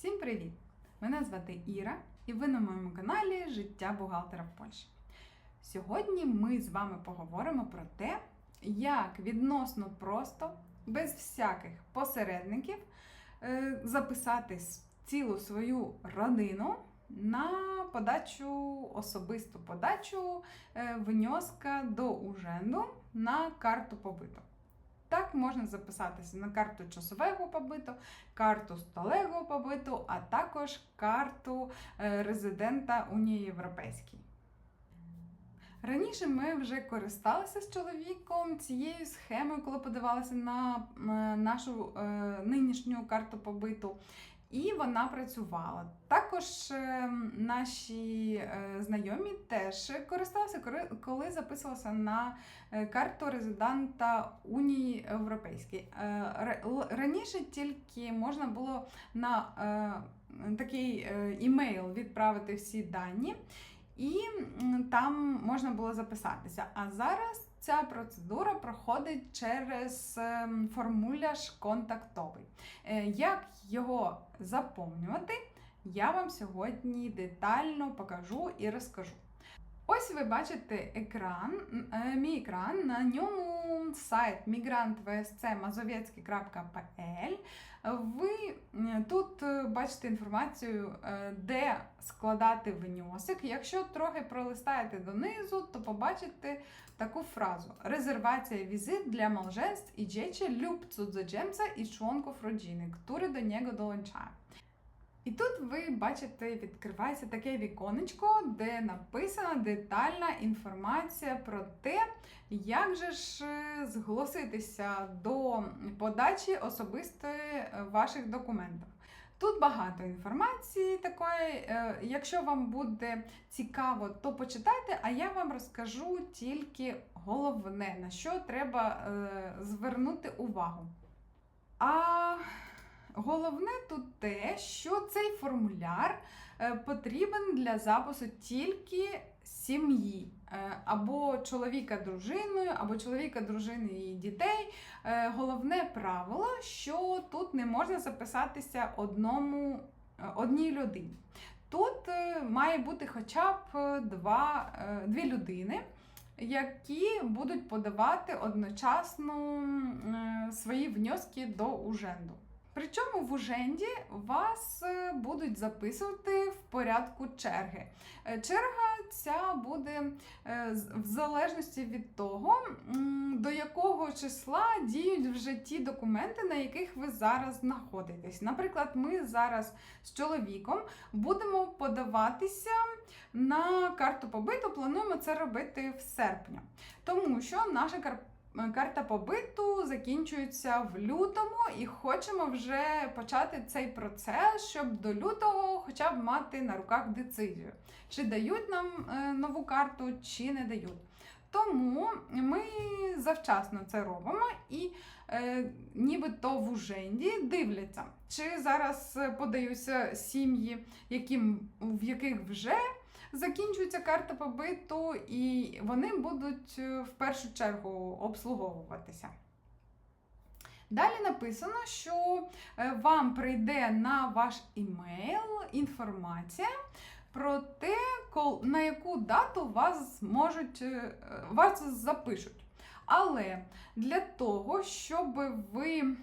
Всім привіт! Мене звати Іра, і ви на моєму каналі Життя бухгалтера в Польщі. Сьогодні ми з вами поговоримо про те, як відносно просто, без всяких посередників, е, записати цілу свою родину на подачу, особисту подачу е, внеска до уженду на карту побиту. Так можна записатися на карту часового побиту, карту сталевого побиту, а також карту е, резидента Унії Європейській. Раніше ми вже користалися з чоловіком цією схемою, коли подавалися на е, нашу е, нинішню карту побиту. І вона працювала. Також е, наші е, знайомі теж користалися, кори- коли записувалися на е, карту резидента Унії Європейської. Е, Раніше тільки можна було на такий імейл відправити всі дані, і там можна було записатися. А зараз ця процедура проходить через ем, формуляж контактовий. Е, Як його заповнювати, я вам сьогодні детально покажу і розкажу. Ось ви бачите екран, е, мій екран, на ньому сайт migrantvscmazowiecki.pl. Ви тут е, бачите інформацію, е, де складати внесок. Якщо трохи пролистаєте донизу, то побачите таку фразу: резервація візит для małżeństw і dzieci lub cudzoziemca і członków rodziny, który do niego dołączają. І тут ви бачите, відкривається таке віконечко, де написана детальна інформація про те, як же ж е, зголоситися до подачі особистої е, ваших документів. Тут багато інформації такої. е, Якщо вам буде цікаво, то почитайте, а я вам розкажу тільки головне, на що треба звернути увагу. А Головне тут те, що цей формуляр е, потрібен для запису тільки сім'ї, Е, або чоловіка дружиною, або чоловіка дружини і дітей. Е, Головне правило, що тут не можна записатися одному, одній людині. Тут має бути хоча б два, дві людини. Які будуть подавати одночасно свої внески до уженду. Причому в уженді вас е, будуть записувати в порядку черги. Е, Черга ця буде е, в залежності від того, до якого числа діють вже ті документи, на яких ви зараз знаходитесь. Наприклад, ми зараз з чоловіком будемо подаватися на карту побиту. Плануємо це робити в серпні, тому що наша кар- Карта побиту закінчується в лютому, і хочемо вже почати цей процес, щоб до лютого хоча б мати на руках децизію, чи дають нам е, нову карту, чи не дають. Тому ми завчасно це робимо і е, нібито в уженді дивляться, чи зараз е, подаються сім'ї, в яких вже закінчується карта побиту, і вони будуть е, в першу чергу обслуговуватися. Далі написано, що е, вам прийде на ваш імейл інформація про те, на яку дату вас можуть е, вас запишуть. Але для того, щоб ви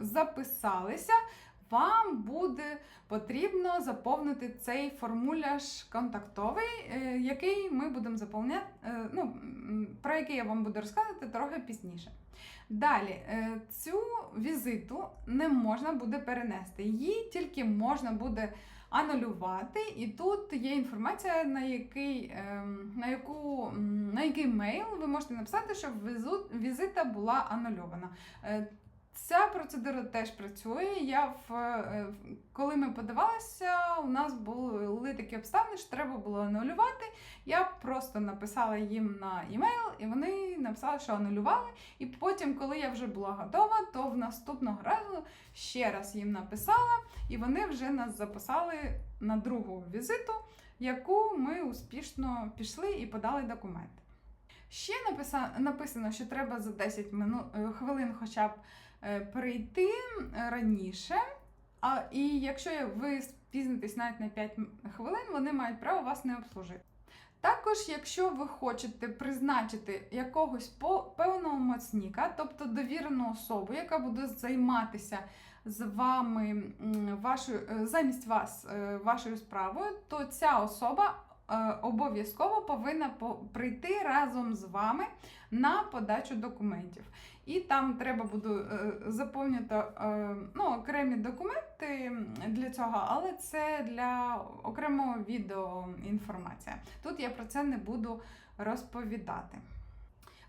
записалися, вам буде потрібно заповнити цей формуляж контактовий, е, який ми будемо заповняти, е, ну, про який я вам буду розказувати трохи пізніше. Далі, е, цю візиту не можна буде перенести, її тільки можна буде анулювати, і тут є інформація, на який, ем, на яку, на який мейл ви можете написати, щоб візита була анульована. Ця процедура теж працює. Я в, е, коли ми подавалися, у нас були такі обставини, що треба було анулювати. Я просто написала їм на емейл, і вони написали, що анулювали. І потім, коли я вже була готова, то в наступного разу ще раз їм написала, і вони вже нас записали на другу візиту, яку ми успішно пішли і подали документи. Ще написано, що треба за 10 минут, е, хвилин хоча б прийти раніше А, і якщо ви спізнитесь навіть на 5 хвилин, вони мають право вас не обслужити. Також, якщо ви хочете призначити якогось по- певного моцніка, тобто довірену особу, яка буде займатися з вами вашою е, замість вас е, вашою справою, то ця особа е, обов'язково повинна прийти разом з вами на подачу документів. І там треба буде е, заповнити е, ну, окремі документи для цього, але це для окремого відео інформація. Тут я про це не буду розповідати.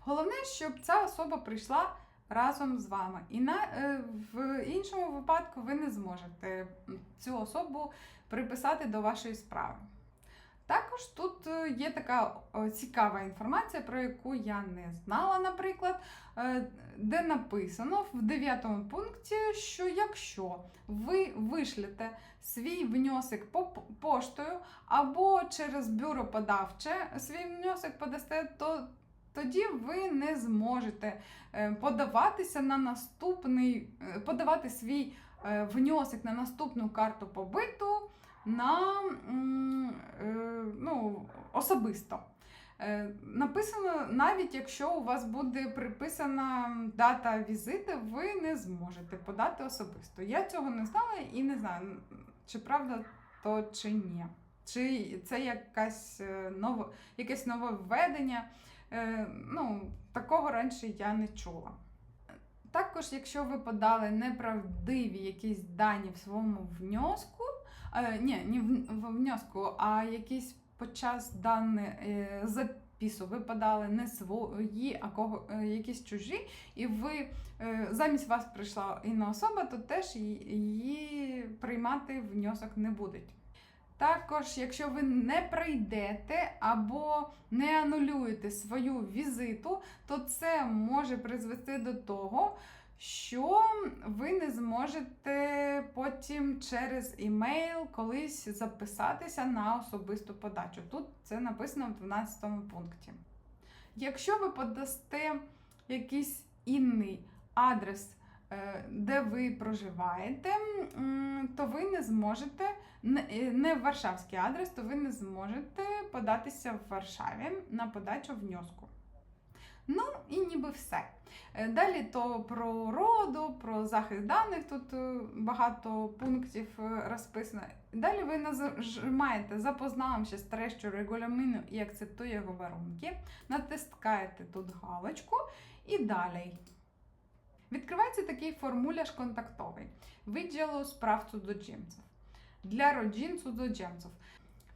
Головне, щоб ця особа прийшла разом з вами. І на, е, в іншому випадку ви не зможете цю особу приписати до вашої справи. Також тут е, є така цікава інформація, про яку я не знала, наприклад, е, де написано в 9 пункті, що якщо ви вишлете свій внесок по поштою або через бюро подавче свій внесок подасте, то тоді ви не зможете е, подаватися на наступний, подавати свій внесок на наступну карту побиту на е, ну, особисто. Е, Написано, навіть якщо у вас буде приписана дата візиту, ви не зможете подати особисто. Я цього не знала і не знаю, чи правда то чи ні. Чи це якась е, ново, якесь нове введення. Ну, такого раніше я не чула. Також, якщо ви подали неправдиві якісь дані в своєму внеску, е, ні, не в, в внеску, а якісь під час дані е, запису ви подали не свої, а кого, е, якісь чужі, і ви е, замість вас прийшла інна особа, то теж її приймати внесок не будуть. Також, якщо ви не прийдете або не анулюєте свою візиту, то це може призвести до того, що ви не зможете потім через імейл колись записатися на особисту подачу. Тут це написано в 12 пункті. Якщо ви подасте якийсь інний адрес, е, де ви проживаєте, то ви не зможете, не- е, варшавський адрес, то ви не зможете податися в Варшаві на подачу внеску. Ну і ніби все. Е, Далі то про роду, про захист даних, тут е, багато пунктів е, розписано. Далі ви нажимаєте запознавамся з treścią регуляміну і акцептую його warunки, натискаєте тут галочку і далі. Відкривається такий формуляр контактовий відділу справ цудземців для родин цудземців.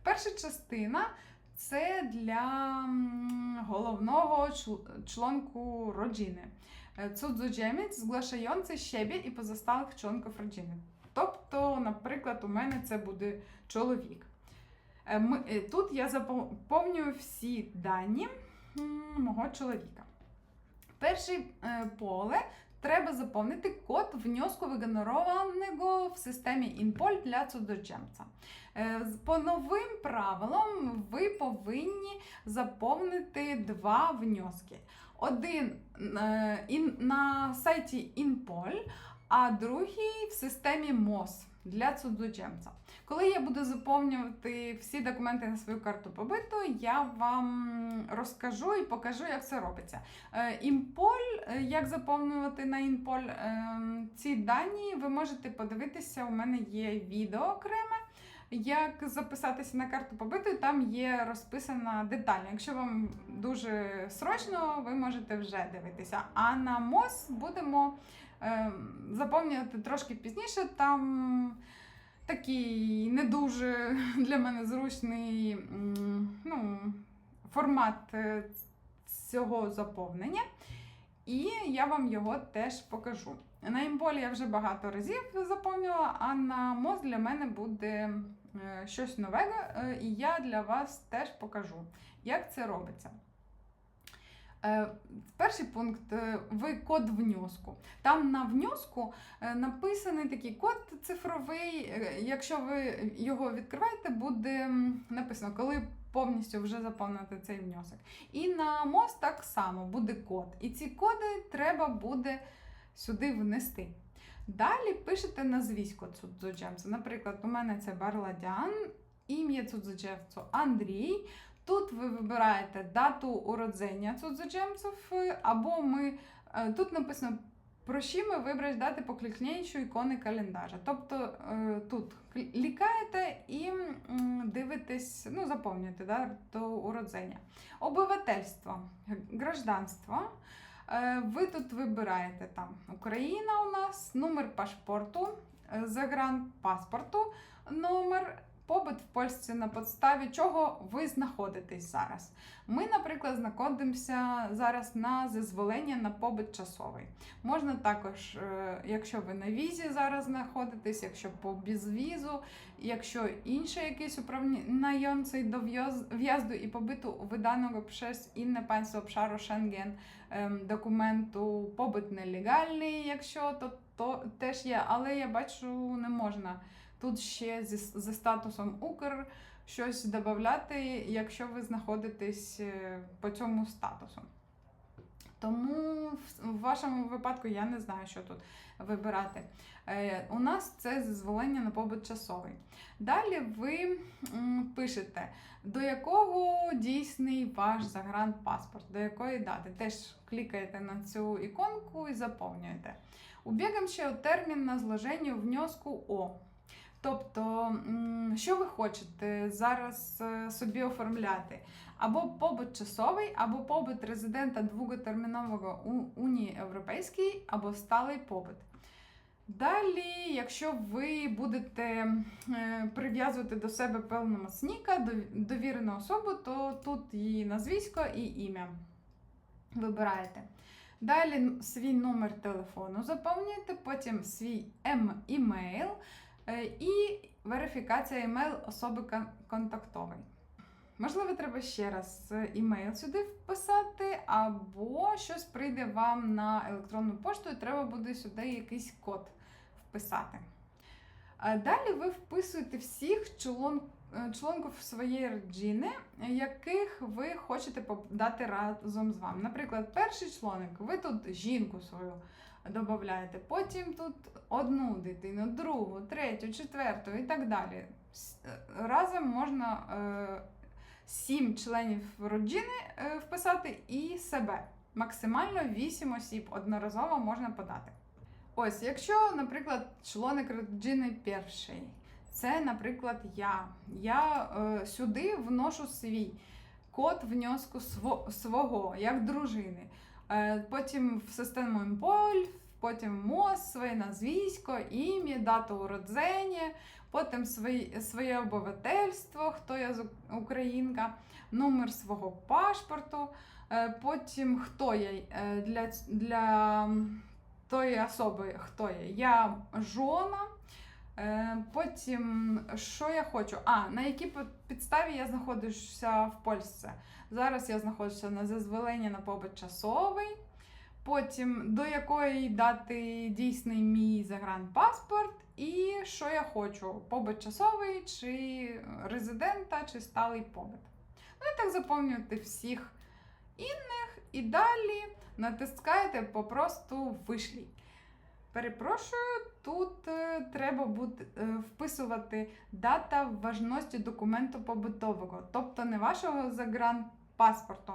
Перша частина це для головного чл- członku rodziny. Е, Cudzoziemiec zgłaszający siebie і позосталих członków rodziny. Тобто, наприклад, у мене це буде чоловік. Е, е, тут я заповнюю всі дані мого чоловіка. Перше поле треба заповнити код внеску вигенерованого в системі Інполь для цудземця. Е, По новим правилам ви повинні заповнити два внески. Один е, на сайті Інполь, а другий в системі МОЗ для цудземця. Коли я буду заповнювати всі документи на свою карту побиту, я вам розкажу і покажу, як це робиться. Е, Імполь, е, як заповнювати на Інполь е, ці дані, ви можете подивитися. У мене є відео окреме. Як записатися на карту побиту, там є розписано детально. Якщо вам дуже срочно, ви можете вже дивитися. А на МОЗ будемо е, заповнювати трошки пізніше. Там такий не дуже для мене зручний ну, формат е, цього заповнення. І я вам його теж покажу. На імполі я вже багато разів заповнила, а на МОЗ для мене буде щось нове, е, і я для вас теж покажу, як це робиться. Е, Перший пункт е, ви код внеску. Там на внеску е, написаний такий код цифровий. е, Якщо ви його відкриваєте, буде написано, коли повністю вже заповнити цей внесок. І на МОЗ так само буде код. І ці коди треба буде сюди внести. Далі пишете назвісько цудзоджемця. Наприклад, у мене це Барладян, ім'я цудзоджемцю Андрій. Тут ви вибираєте дату уродження цудзоджемців, е, або ми е, тут написано. Wybrać datę po kliknięciu ікони календаря. Тобто е, тут клікаєте і дивитесь, ну, заповнюєте да, до уродження. Обивательство, гражданство. Е, Ви тут вибираєте там Україна у нас, номер паспорту, е, загранпаспорту, номер, побит в Польщі на підставі чого ви знаходитесь зараз. Ми, наприклад, знаходимося зараз на зазволення на побит часовий. Можна також, е, якщо ви на візі зараз знаходитесь, якщо по безвізу, якщо інше uprawnający do wjaz- wjazdu i pobytu wydanego przez inne państwo obszaru Schengen ем, документу побит нелегальний, якщо то, то теж є, але я бачу, не можна тут ще зі, зі статусом Укр щось додати, якщо ви знаходитесь е, по цьому статусу. Тому в- вашому випадку я не знаю, що тут вибирати. Е, у нас це дозволення на побут часовий. Далі ви пишете, до якого дійсний ваш загранпаспорт, до якої дати. Теж клікаєте на цю іконку і заповнюєте. Убігам ще термін на зложення внеску О. Тобто, що ви хочете зараз е, собі оформляти? Або побут часовий, або побут резидента довготермінового у Унії Європейській, або сталий побут. Далі, якщо ви будете е, прив'язувати до себе певного сніка, довірену особу, то тут її назвісько і ім'я вибираєте. Далі свій номер телефону заповнюєте, потім свій ем імейл е, і верифікація імейл особи кон- контактової. Можливо, треба ще раз е, імейл сюди вписати, або щось прийде вам на електронну пошту, і треба буде сюди якийсь код вписати. Далі ви вписуєте всіх чолон, е, членків своєї родини, яких ви хочете дати разом з вами. Наприклад, перший членик, ви тут жінку свою додаєте, потім тут одну дитину, другу, третю, четверту і так далі. Е, Разом можна е, сім членів родини е, вписати і себе. Максимально 8 осіб одноразово можна подати. Ось, якщо, наприклад, членик родини перший, це, наприклад, я. Я е, сюди вношу свій код внеску сво- свого, як дружини. Е, потім в систему Емполь, потім МОЗ, своє назвісько, ім'я, дату уродження, потім свої, своє обивательство, хто я з українка, номер свого паспорту, е, потім хто я е, для, для тої особи, хто я. Я жона. Е, Потім, що я хочу? А, на якій підставі я знаходжуся в Польщі? Зараз я знаходжуся на зазволення на побит часовий. Потім до якої дати дійсний мій загранпаспорт, і що я хочу: побит часовий, чи резидента, чи сталий побит. Ну і так заповнюєте всіх інних, і далі натискаєте попросту вишлі. Перепрошую, тут е, треба буде е, вписувати дата важності документу побутового, тобто не вашого загранпаспорту,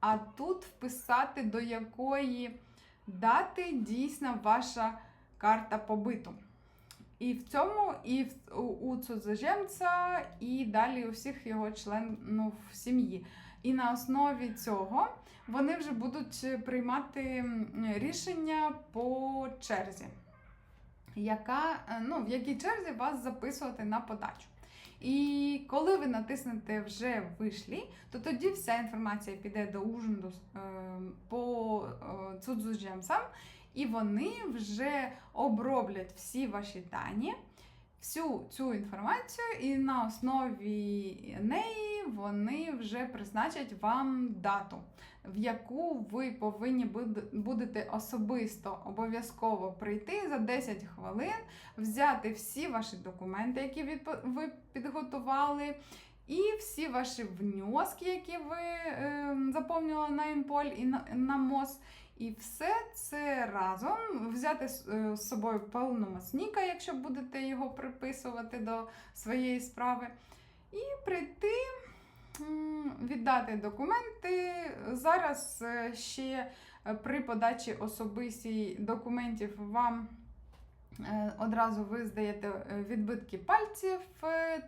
а тут вписати до якої дати дійсна ваша карта побиту. І в цьому, і в, у, у цудзожемця, і далі у всіх його членів сім'ї. І на основі цього вони вже будуть е, приймати рішення по черзі, яка, е, ну, в якій черзі вас записувати на подачу. І коли ви натиснете вже вишлі, то тоді вся інформація піде до ужинду е, по цудзуджемцям, і вони вже оброблять всі ваші дані, всю цю інформацію, і на основі неї вони вже призначать вам дату, в яку ви повинні будете особисто обов'язково прийти за 10 хвилин, взяти всі ваші документи, які ви підготували. І всі ваші внески, які ви е, заповнювали на Інполь і на, на МОЗ, І все це разом взяти з е, собою повномасніка, якщо будете його приписувати до своєї справи, і прийти віддати документи. Зараз е, ще е, при подачі особистій документів вам одразу ви здаєте відбитки пальців,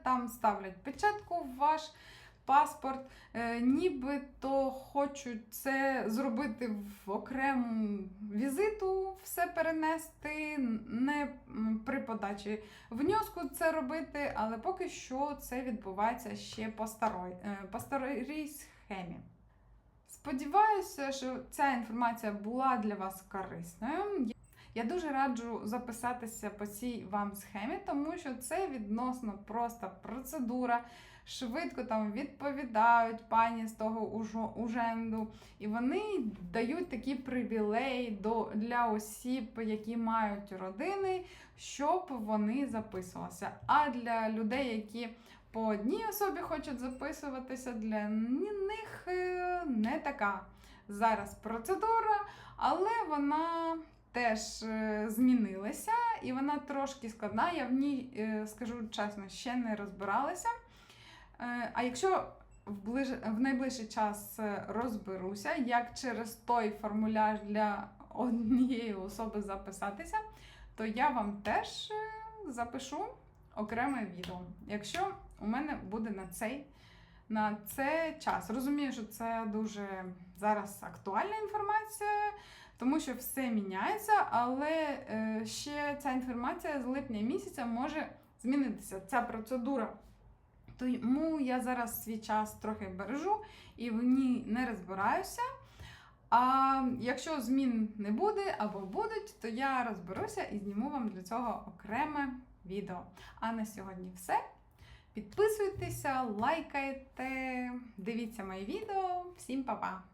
там ставлять печатку в ваш паспорт. Е, Нібито хочуть це зробити в окрему візиту, все перенести, не при подачі внеску це робити, але поки що це відбувається ще по старой, е, по старій схемі. Сподіваюся, що ця інформація була для вас корисною. Я дуже раджу записатися по цій вам схемі, тому що це відносно проста процедура. Швидко там відповідають пані з того уженду, і вони дають такі привілеї до, для осіб, які мають родини, щоб вони записувалися. А для людей, які по одній особі хочуть записуватися, для них е, не така зараз процедура, але вона теж е, змінилася і вона трошки складна. Я в ній, е, скажу чесно, ще не розбиралася. Е, А якщо в, ближ... в найближчий час е, розберуся, як через той формуляр для однієї особи записатися, то я вам теж е, запишу окреме відео, якщо у мене буде на цей на це час. Розумію, що це дуже зараз актуальна інформація, тому що все міняється, але ще ця інформація з липня місяця може змінитися. Ця процедура. Тому я зараз свій час трохи бережу і в ній не розбираюся. А якщо змін не буде або будуть, то я розберуся і зніму вам для цього окреме відео. А на сьогодні все. Підписуйтеся, лайкайте, дивіться мої відео. Всім па-па!